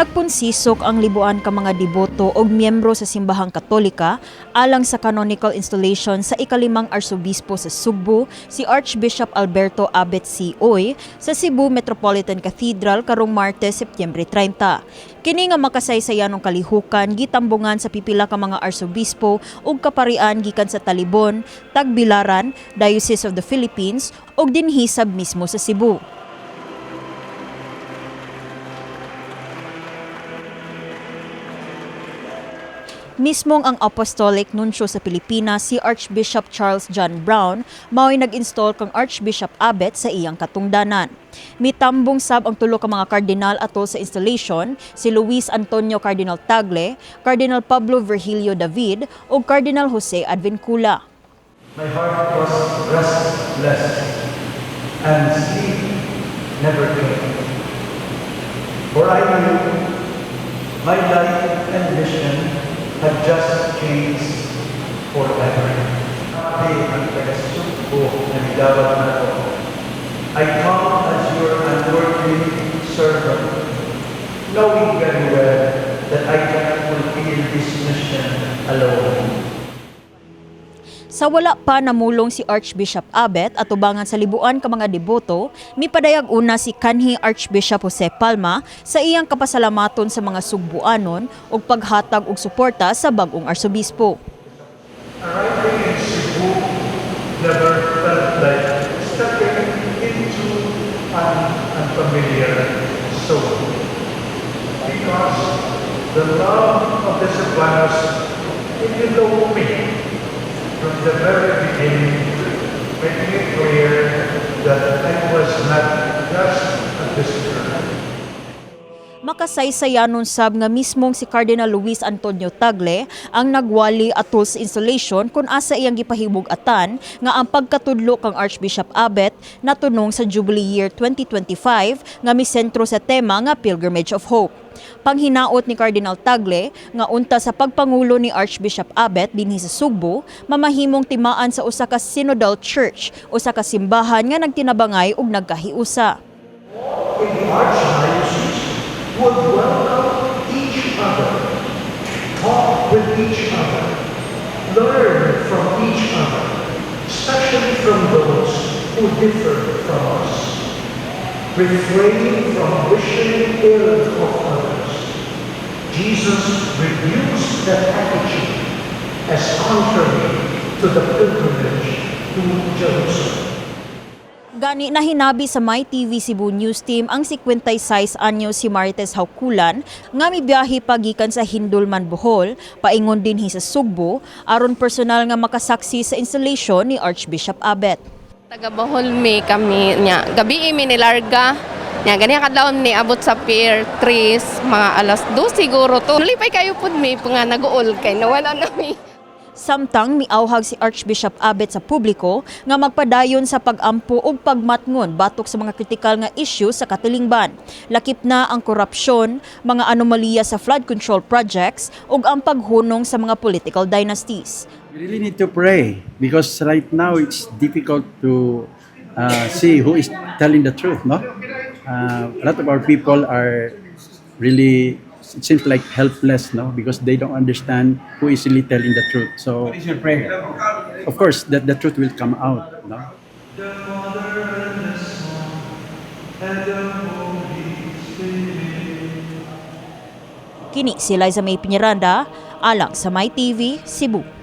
nagpunsisok ang libuan ka mga deboto o miyembro sa simbahang katolika alang sa canonical installation sa ikalimang arsobispo sa Sugbo, si Archbishop Alberto Abet C. Oy, sa Cebu Metropolitan Cathedral karong Martes, Setyembre 30. Kini nga makasaysayan ng kalihukan gitambungan sa pipila ka mga arsobispo ug kaparian gikan sa Talibon, Tagbilaran, Diocese of the Philippines ug dinhisab mismo sa Cebu. Mismong ang Apostolic Nuncio sa Pilipinas, si Archbishop Charles John Brown, mao'y nag-install kang Archbishop Abbot sa iyang katungdanan. Mitambong sab ang tulo ka mga kardinal atol sa installation, si Luis Antonio Cardinal Tagle, Cardinal Pablo Virgilio David ug Cardinal Jose Advincula. My heart was restless, and sleep never came. For I knew my life had just changed forever. I come as your unworthy servant, knowing very well that I cannot fulfill this mission alone. Sa wala pa namulong si Archbishop Abet at ubangan sa libuan ka mga deboto, mipadayag una si kanhi Archbishop Jose Palma sa iyang kapasalamaton sa mga sugbuanon ug paghatag og suporta sa bagong arsobispo. Arriving in Cebu the love of the Cebuanos enveloped from the very beginning, making it clear that I was not just a visitor. Makasaysayanon sab nga mismong si Cardinal Luis Antonio Tagle ang nagwali atol sa installation kung asa iyang gipahibog-atan nga ang pagkatudlo kang Archbishop Abet natunong sa Jubilee Year 2025 nga misentro sa tema nga Pilgrimage of Hope. Panghinaot ni Cardinal Tagle nga unta sa pagpangulo ni Archbishop Abet dinhi sa Sugbo, mamahimong timaan sa usa ka synodal church, usa ka simbahan nga nagtinabangay ug nagkahiusa. would welcome each other, talk with each other, learn from each other, especially from those who differ from us. Refrain from wishing ill of. Jesus rebukes that attitude as contrary to the pilgrimage to Jerusalem. Gani na hinabi sa My TV Cebu News Team ang 56 anyo si Marites Haukulan nga mibiyahe pagikan sa Hindulman Bohol, paingon dinhi sa Sugbo aron personal nga makasaksi sa installation ni Archbishop Abet. Taga Bohol mi kami nya gabi mi nilarga nya gani kadlawon ni abot sa Pier 3 mga alas 2 siguro to nalipay kayo pud mi nga naguol kay nawala na mi Samtang miauhag si Archbishop Abet sa publiko nga magpadayon sa pagampo ug pagmatngon batok sa mga kritikal nga issue sa katilingban. Lakip na ang korupsyon, mga anomalya sa flood control projects ug ang paghunong sa mga political dynasties. We really need to pray because right now it's difficult to uh, see who is telling the truth. No, uh, a lot of our people are really it seems like helpless. No, because they don't understand who is really telling the truth. So, what is your prayer? Of course, that the truth will come out. No. The Father and the Son and the Holy Spirit. Kini si Liza May Piñaranda, alang sa My TV, Cebu.